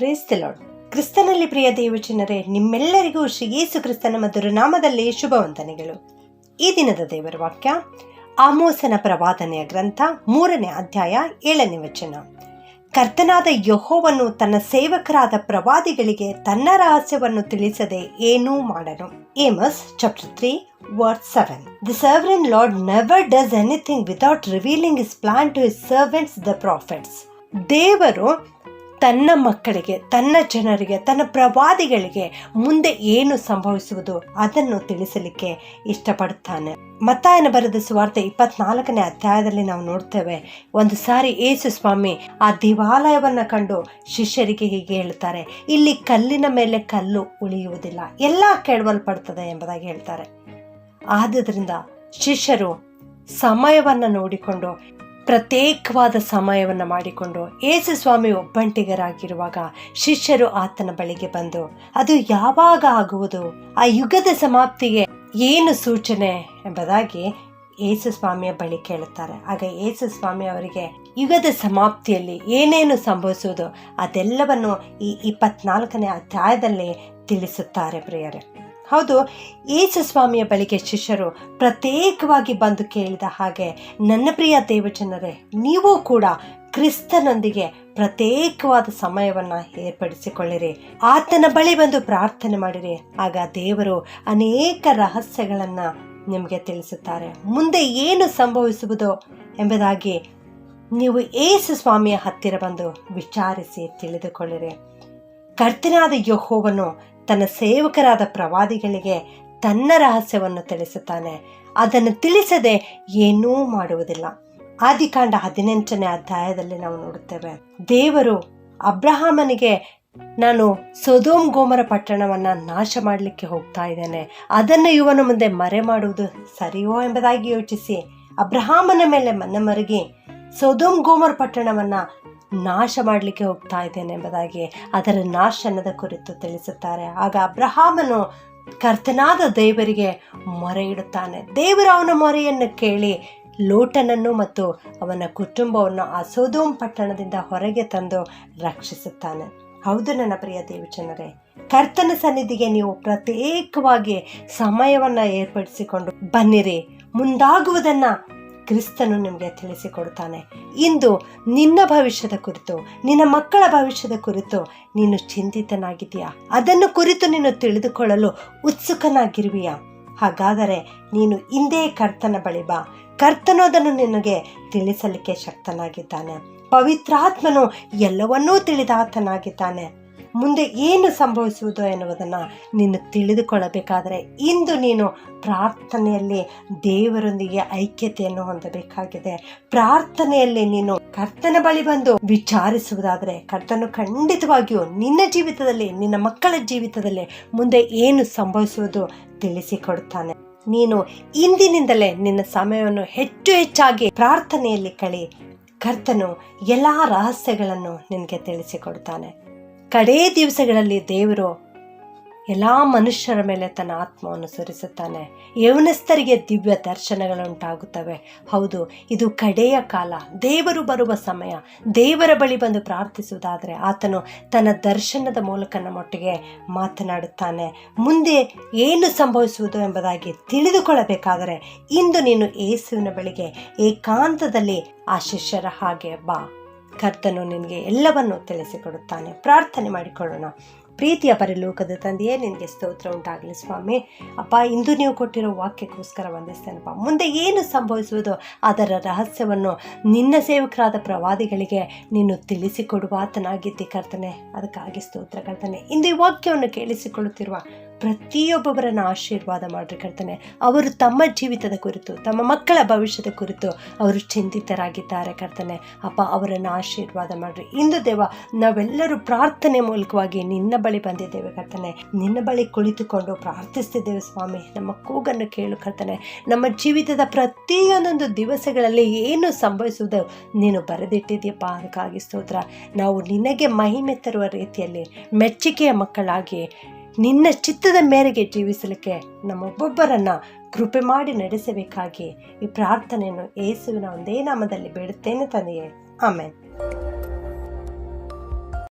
Praise ಕ್ರಿಸ್ತನಲ್ಲಿ ಪ್ರಿಯ ದೇವಜನರೇ ನಿಮ್ಮೆಲ್ಲರಿಗೂ ಶ್ರೀ ಯೇಸು ಕ್ರಿಸ್ತನ ಮಧುರ ನಾಮದಲ್ಲಿ ಶುಭ ವಂದನೆಗಳು. ಈ ದಿನದ ದೇವರ ವಾಕ್ಯ, ಆಮೋಸನ ಪ್ರವಾದನೆಯ ಗ್ರಂಥ, ಮೂರನೇ ಅಧ್ಯಾಯ, ಏಳನೇ ವಚನ. ಕರ್ತನಾದ ಯಹೋವನ್ನು ತನ್ನ ಸೇವಕರಾದ ಪ್ರವಾದಿಗಳಿಗೆ ತನ್ನ ರಹಸ್ಯವನ್ನು ತಿಳಿಸದೆ ಏನೂ ಮಾಡನು. Amos chapter three verse seven the sovereign Lord never does anything without revealing his plan to his servants the prophets ದೇವರು ತನ್ನ ಮಕ್ಕಳಿಗೆ, ತನ್ನ ಜನರಿಗೆ, ತನ್ನ ಪ್ರವಾದಿಗಳಿಗೆ ಮುಂದೆ ಏನು ಸಂಭವಿಸುವುದು ಅದನ್ನು ತಿಳಿಸಲಿಕ್ಕೆ ಇಷ್ಟಪಡುತ್ತಾನೆ. ಮತ್ತಾಯನ ಬರೆದ ಸುವಾರ್ತೆ ಇಪ್ಪತ್ನಾಲ್ಕನೇ ಅಧ್ಯಾಯದಲ್ಲಿ ನಾವು ನೋಡ್ತೇವೆ, ಒಂದು ಸಾರಿ ಏಸು ಸ್ವಾಮಿ ಆ ದೇವಾಲಯವನ್ನು ಕಂಡು ಶಿಷ್ಯರಿಗೆ ಹೀಗೆ ಹೇಳ್ತಾರೆ, ಇಲ್ಲಿ ಕಲ್ಲಿನ ಮೇಲೆ ಕಲ್ಲು ಉಳಿಯುವುದಿಲ್ಲ, ಎಲ್ಲ ಕೆಡವಲ್ಪಡ್ತದೆ ಎಂಬುದಾಗಿ ಹೇಳ್ತಾರೆ. ಆದ್ದರಿಂದ ಶಿಷ್ಯರು ಸಮಯವನ್ನು ನೋಡಿಕೊಂಡು ಪ್ರತ್ಯೇಕವಾದ ಸಮಯವನ್ನು ಮಾಡಿಕೊಂಡು ಏಸು ಸ್ವಾಮಿ ಒಬ್ಬಂಟಿಗರಾಗಿರುವಾಗ ಶಿಷ್ಯರು ಆತನ ಬಳಿಗೆ ಬಂದು, ಅದು ಯಾವಾಗ ಆಗುವುದು? ಆ ಯುಗದ ಸಮಾಪ್ತಿಗೆ ಏನು ಸೂಚನೆ ಎಂಬುದಾಗಿ ಏಸು ಸ್ವಾಮಿಯ ಬಳಿ ಕೇಳುತ್ತಾರೆ. ಆಗ ಏಸು ಸ್ವಾಮಿ ಅವರಿಗೆ, ಯುಗದ ಸಮಾಪ್ತಿಯಲ್ಲಿ ಏನೇನು ಸಂಭವಿಸುವುದು ಅದೆಲ್ಲವನ್ನು ಈ ಇಪ್ಪತ್ನಾಲ್ಕನೇ ಅಧ್ಯಾಯದಲ್ಲಿ ತಿಳಿಸುತ್ತಾರೆ ಪ್ರಿಯರೇ. ಹೌದು ಏಸು ಸ್ವಾಮಿಯ ಬಳಿಗೆ ಶಿಷ್ಯರು ಪ್ರತ್ಯೇಕವಾಗಿ ಬಂದು ಕೇಳಿದ ಹಾಗೆ, ನನ್ನ ಪ್ರಿಯ ದೇವಜನರೇ, ನೀವು ಕೂಡ ಕ್ರಿಸ್ತನೊಂದಿಗೆ ಪ್ರತ್ಯೇಕವಾದ ಸಮಯವನ್ನು ಏರ್ಪಡಿಸಿಕೊಳ್ಳಿರಿ. ಆತನ ಬಳಿ ಬಂದು ಪ್ರಾರ್ಥನೆ ಮಾಡಿರಿ. ಆಗ ದೇವರು ಅನೇಕ ರಹಸ್ಯಗಳನ್ನು ನಿಮಗೆ ತಿಳಿಸುತ್ತಾರೆ. ಮುಂದೆ ಏನು ಸಂಭವಿಸುವುದು ಎಂಬುದಾಗಿ ನೀವು ಏಸು ಸ್ವಾಮಿಯ ಹತ್ತಿರ ಬಂದು ವಿಚಾರಿಸಿ ತಿಳಿದುಕೊಳ್ಳಿರಿ. ಕರ್ತನಾದ ಯಹೋವನು ತನ್ನ ಸೇವಕರಾದ ಪ್ರವಾದಿಗಳಿಗೆ ತನ್ನ ರಹಸ್ಯವನ್ನು ತಿಳಿಸುತ್ತಾನೆ. ಅದನ್ನು ತಿಳಿಸದೆ ಏನೂ ಮಾಡುವುದಿಲ್ಲ. ಆದಿಕಾಂಡ ಹದಿನೆಂಟನೇ ಅಧ್ಯಾಯದಲ್ಲಿ ನಾವು ನೋಡುತ್ತೇವೆ, ದೇವರು ಅಬ್ರಹಾಮನಿಗೆ, ನಾನು ಸೊದೋಮ್ ಗೋಮರ ಪಟ್ಟಣವನ್ನು ನಾಶ ಮಾಡಲಿಕ್ಕೆ ಹೋಗ್ತಾ ಇದ್ದೇನೆ. ಅದನ್ನು ಇವನ ಮುಂದೆ ಮರೆ ಮಾಡುವುದು ಸರಿಯೋ ಎಂಬುದಾಗಿ ಯೋಚಿಸಿ, ಅಬ್ರಹಾಮನ ಮೇಲೆ ಮನೆ ಮರುಗಿ ಸೊದೋಮ್ ಗೋಮರ ಪಟ್ಟಣವನ್ನು ನಾಶ ಮಾಡಲಿಕ್ಕೆ ಹೋಗ್ತಾ ಇದ್ದೇನೆ ಎಂಬುದಾಗಿ ಅದರ ನಾಶನದ ಕುರಿತು ತಿಳಿಸುತ್ತಾರೆ. ಆಗ ಅಬ್ರಹಾಮನು ಕರ್ತನಾದ ದೇವರಿಗೆ ಮೊರೆ ಇಡುತ್ತಾನೆ. ದೇವರು ಅವನ ಮೊರೆಯನ್ನು ಕೇಳಿ ಲೋಟನನ್ನು ಮತ್ತು ಅವನ ಕುಟುಂಬವನ್ನು ಆ ಸೋದೋಮ್ ಪಟ್ಟಣದಿಂದ ಹೊರಗೆ ತಂದು ರಕ್ಷಿಸುತ್ತಾನೆ. ಹೌದು ನನ್ನ ಪ್ರಿಯ ದೇವಚನರೇ ಕರ್ತನ ಸನ್ನಿಧಿಗೆ ನೀವು ಪ್ರತ್ಯೇಕವಾಗಿ ಸಮಯವನ್ನು ಏರ್ಪಡಿಸಿಕೊಂಡು ಬನ್ನಿರಿ. ಮುಂದಾಗುವುದನ್ನು ಕ್ರಿಸ್ತನು ನಿಮಗೆ ತಿಳಿಸಿಕೊಡ್ತಾನೆ. ಇಂದು ನಿನ್ನ ಭವಿಷ್ಯದ ಕುರಿತು, ನಿನ್ನ ಮಕ್ಕಳ ಭವಿಷ್ಯದ ಕುರಿತು ನೀನು ಚಿಂತಿತನಾಗಿದೆಯಾ ಅದನ್ನು ಕುರಿತು ನೀನು ತಿಳಿದುಕೊಳ್ಳಲು ಉತ್ಸುಕನಾಗಿರುವಿಯಾ? ಹಾಗಾದರೆ ನೀನು ಇಂದೇ ಕರ್ತನ ಬಳಿ ಬಾ. ಕರ್ತನು ಅದನ್ನು ನಿನಗೆ ತಿಳಿಸಲಿಕ್ಕೆ ಶಕ್ತನಾಗಿದ್ದಾನೆ. ಪವಿತ್ರಾತ್ಮನು ಎಲ್ಲವನ್ನೂ ತಿಳಿದಾತನಾಗಿದ್ದಾನೆ. ಮುಂದೆ ಏನು ಸಂಭವಿಸುವುದು ಎನ್ನುವುದನ್ನು ನೀನು ತಿಳಿದುಕೊಳ್ಳಬೇಕಾದರೆ ಇಂದು ನೀನು ಪ್ರಾರ್ಥನೆಯಲ್ಲಿ ದೇವರೊಂದಿಗೆ ಐಕ್ಯತೆಯನ್ನು ಹೊಂದಬೇಕಾಗಿದೆ. ಪ್ರಾರ್ಥನೆಯಲ್ಲಿ ನೀನು ಕರ್ತನ ಬಳಿ ಬಂದು ವಿಚಾರಿಸುವುದಾದರೆ ಕರ್ತನು ಖಂಡಿತವಾಗಿಯೂ ನಿನ್ನ ಜೀವಿತದಲ್ಲಿ, ನಿನ್ನ ಮಕ್ಕಳ ಜೀವಿತದಲ್ಲಿ ಮುಂದೆ ಏನು ಸಂಭವಿಸುವುದು ತಿಳಿಸಿಕೊಡುತ್ತಾನೆ. ನೀನು ಇಂದಿನಿಂದಲೇ ನಿನ್ನ ಸಮಯವನ್ನು ಹೆಚ್ಚು ಹೆಚ್ಚಾಗಿ ಪ್ರಾರ್ಥನೆಯಲ್ಲಿ ಕಳಿ ಕರ್ತನು ಎಲ್ಲ ರಹಸ್ಯಗಳನ್ನು ನಿನಗೆ ತಿಳಿಸಿಕೊಡ್ತಾನೆ ಕಡೇ ದಿವಸಗಳಲ್ಲಿ ದೇವರು ಎಲ್ಲ ಮನುಷ್ಯರ ಮೇಲೆ ತನ್ನ ಆತ್ಮವನ್ನು ಸುರಿಸುತ್ತಾನೆ. ಯೌನಸ್ಥರಿಗೆ ದಿವ್ಯ ದರ್ಶನಗಳುಂಟಾಗುತ್ತವೆ. ಹೌದು, ಇದು ಕಡೆಯ ಕಾಲ. ದೇವರು ಬರುವ ಸಮಯ. ದೇವರ ಬಳಿ ಬಂದು ಪ್ರಾರ್ಥಿಸುವುದಾದರೆ ಆತನು ತನ್ನ ದರ್ಶನದ ಮೂಲಕ ನಮ್ಮೊಟ್ಟಿಗೆ ಮಾತನಾಡುತ್ತಾನೆ. ಮುಂದೆ ಏನು ಸಂಭವಿಸುವುದು ಎಂಬುದಾಗಿ ತಿಳಿದುಕೊಳ್ಳಬೇಕಾದರೆ ಇಂದು ನೀನು ಏಸುವಿನ ಬಳಿಗೆ ಏಕಾಂತದಲ್ಲಿ ಆ ಹಾಗೆ ಬಾ. ಕರ್ತನು ನಿನಗೆ ಎಲ್ಲವನ್ನು ತಿಳಿಸಿಕೊಡುತ್ತಾನೆ. ಪ್ರಾರ್ಥನೆ ಮಾಡಿಕೊಳ್ಳೋಣ. ಪ್ರೀತಿಯ ಪರಿಲೋಕದ ತಂದೆಯೇ, ನಿನಗೆ ಸ್ತೋತ್ರ ಉಂಟಾಗಲಿ ಸ್ವಾಮಿ. ಅಪ್ಪ, ಇಂದು ನೀವು ಕೊಟ್ಟಿರೋ ವಾಕ್ಯಕ್ಕೋಸ್ಕರ ವಂದಿಸ್ತೇನಪ್ಪ. ಮುಂದೆ ಏನು ಸಂಭವಿಸುವುದೋ ಅದರ ರಹಸ್ಯವನ್ನು ನಿನ್ನ ಸೇವಕರಾದ ಪ್ರವಾದಿಗಳಿಗೆ ನೀನು ತಿಳಿಸಿಕೊಡುವಾತನಾಗಿದ್ದಿ ಕರ್ತನೆ. ಅದಕ್ಕಾಗಿ ಸ್ತೋತ್ರ ಕರ್ತನೆ. ಇಂದು ಈ ವಾಕ್ಯವನ್ನು ಕೇಳಿಸಿಕೊಳ್ಳುತ್ತಿರುವ ಪ್ರತಿಯೊಬ್ಬೊಬ್ಬರನ್ನು ಆಶೀರ್ವಾದ ಮಾಡ್ರಿ ಕರ್ತನೆ. ಅವರು ತಮ್ಮ ಜೀವಿತದ ಕುರಿತು, ತಮ್ಮ ಮಕ್ಕಳ ಭವಿಷ್ಯದ ಕುರಿತು ಅವರು ಚಿಂತಿತರಾಗಿದ್ದಾರೆ ಕರ್ತನೆ. ಅಪ್ಪ, ಅವರನ್ನು ಆಶೀರ್ವಾದ ಮಾಡ್ರಿ. ಇಂದು ದೇವ, ನಾವೆಲ್ಲರೂ ಪ್ರಾರ್ಥನೆ ಮೂಲಕವಾಗಿ ನಿನ್ನ ಬಳಿ ಬಂದಿದ್ದೇವೆ ಕರ್ತನೆ. ನಿನ್ನ ಬಳಿ ಕುಳಿತುಕೊಂಡು ಪ್ರಾರ್ಥಿಸ್ತಿದ್ದೇವೆ ಸ್ವಾಮಿ. ನಮ್ಮ ಕೂಗನ್ನು ಕೇಳು ಕರ್ತನೆ. ನಮ್ಮ ಜೀವಿತದ ಪ್ರತಿಯೊಂದೊಂದು ದಿವಸಗಳಲ್ಲಿ ಏನು ಸಂಭವಿಸುವುದು ನೀನು ಬರೆದಿಟ್ಟಿದ್ಯಪ್ಪ ಅದಕ್ಕಾಗಿ ಸ್ತೋತ್ರ. ನಾವು ನಿನಗೆ ಮಹಿಮೆ ತರುವ ರೀತಿಯಲ್ಲಿ ಮೆಚ್ಚುಗೆಯ ಮಕ್ಕಳಾಗಿ ನಿನ್ನ ಚಿತ್ತದ ಮೇರೆಗೆ ಜೀವಿಸಲಿಕ್ಕೆ ನಮ್ಮೊಬ್ಬೊಬ್ಬರನ್ನು ಕೃಪೆ ಮಾಡಿ ನಡೆಸಬೇಕಾಗಿ ಈ ಪ್ರಾರ್ಥನೆಯನ್ನು ಏಸುವಿನ ಒಂದೇ ನಾಮದಲ್ಲಿ ಬೇಡುತ್ತೇನೆ ತಂದೆಯೇ. ಆಮೇಲೆ